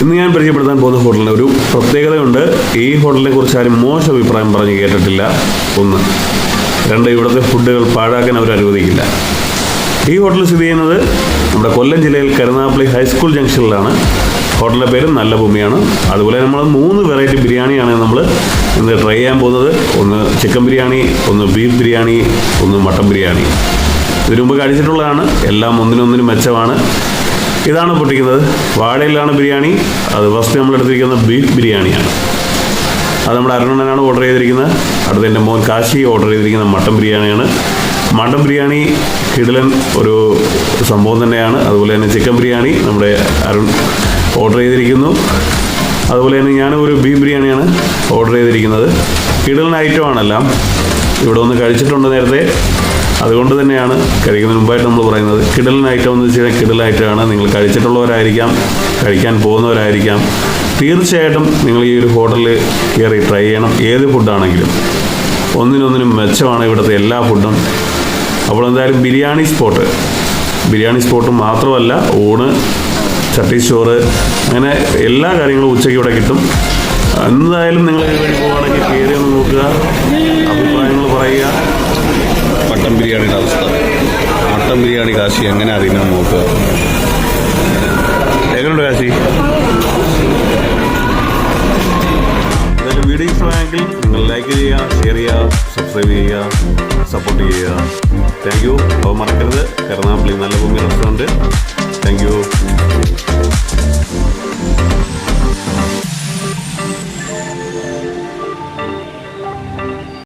ഇന്ന് ഞാൻ പരിചയപ്പെടുത്താൻ പോകുന്ന ഹോട്ടലിന് ഒരു പ്രത്യേകതയുണ്ട്. ഈ ഹോട്ടലിനെ കുറിച്ച് ആരും മോശം അഭിപ്രായം പറഞ്ഞ് കേട്ടിട്ടില്ല. ഒന്ന്. രണ്ട് ഇവിടുത്തെ ഫുഡുകൾ പാഴാക്കാൻ അവർ അനുവദിക്കില്ല. ഈ ഹോട്ടൽ സ്ഥിതി ചെയ്യുന്നത് നമ്മുടെ കൊല്ലം ജില്ലയിൽ കരുനാപ്പള്ളി ഹൈസ്കൂൾ ജംഗ്ഷനിലാണ്. ഹോട്ടലിന്റെ പേര് നല്ല ഭൂമിയാണ്. അതുപോലെ നമ്മൾ മൂന്ന് വെറൈറ്റി ബിരിയാണിയാണ് നമ്മൾ ഇന്ന് ട്രൈ ചെയ്യാൻ പോകുന്നത്. ഒന്ന് ചിക്കൻ ബിരിയാണി ഒന്ന് ബീഫ് ബിരിയാണി ഒന്ന് മട്ടൻ ബിരിയാണി. ഇതിനു മുമ്പ് കഴിച്ചിട്ടുള്ളതാണ് എല്ലാം ഒന്നിനൊന്നിനും മെച്ചമാണ്. ഇതാണ് പൊട്ടിക്കുന്നത്. വാഴയിലാണ് ബിരിയാണി. അത് ഫസ്റ്റ് നമ്മൾ എടുത്തിരിക്കുന്ന ബീഫ് ബിരിയാണിയാണ്. അത് നമ്മുടെ അരുണനാണ് ഓർഡർ ചെയ്തിരിക്കുന്നത്. അടുത്ത എന്റെ മോൻ കാശി ഓർഡർ ചെയ്തിരിക്കുന്ന മട്ടൻ ബിരിയാണിയാണ്. മട്ടൻ ബിരിയാണി കിടലൻ ഒരു സംഭവം തന്നെയാണ്. അതുപോലെ തന്നെ ചിക്കൻ ബിരിയാണി നമ്മുടെ അരുൺ ഓർഡർ ചെയ്തിരിക്കുന്നു. അതുപോലെ തന്നെ ഞാൻ ഒരു ബീഫ് ബിരിയാണിയാണ് ഓർഡർ ചെയ്തിരിക്കുന്നത്. കിടിലൻ ഐറ്റമാണെല്ലാം ഇവിടെ ഒന്ന് കഴിച്ചിട്ടുണ്ട് നേരത്തെ. അതുകൊണ്ട് തന്നെയാണ് കഴിക്കുന്നതിന് മുമ്പായിട്ട് നമ്മൾ പറയുന്നത്. കിടലൻ ഐറ്റം എന്ന് വെച്ച് കഴിഞ്ഞാൽ കിടൽ ഐറ്റമാണ് നിങ്ങൾ കഴിച്ചിട്ടുള്ളവരായിരിക്കാം കഴിക്കാൻ പോകുന്നവരായിരിക്കാം. തീർച്ചയായിട്ടും നിങ്ങൾ ഈ ഒരു ഹോട്ടലിൽ കയറി ട്രൈ ചെയ്യണം. ഏത് ഫുഡാണെങ്കിലും ഒന്നിനൊന്നിനും മെച്ചമാണ് ഇവിടുത്തെ എല്ലാ ഫുഡും അപ്പോൾ എന്തായാലും ബിരിയാണി സ്പോട്ട് ബിരിയാണി സ്പോട്ട് മാത്രമല്ല ഊണ് ചട്ടിച്ചോറ് അങ്ങനെ എല്ലാ കാര്യങ്ങളും ഉച്ചയ്ക്ക് ഇവിടെ കിട്ടും. എന്തായാലും നിങ്ങൾ ഇവിടെ വേണ്ടി പോവുകയാണെങ്കിൽ കയറി ഒന്ന് നോക്കുക. ബിരിയാണിയുടെ അവസ്ഥ. മട്ടൻ ബിരിയാണി കാശി എങ്ങനെ അറിയണം നോക്കുക എങ്ങനെയുണ്ട് കാശി? വീഡിയോ ഇഷ്ടമായെങ്കിൽ നിങ്ങൾ ലൈക്ക് ചെയ്യുക ഷെയർ ചെയ്യുക സബ്സ്ക്രൈബ് ചെയ്യുക സപ്പോർട്ട് ചെയ്യുക. താങ്ക് യു അപ്പോൾ മറക്കരുത്. എറണാകുളം നല്ല ഭൂമി റെസ്റ്റോറന്റ്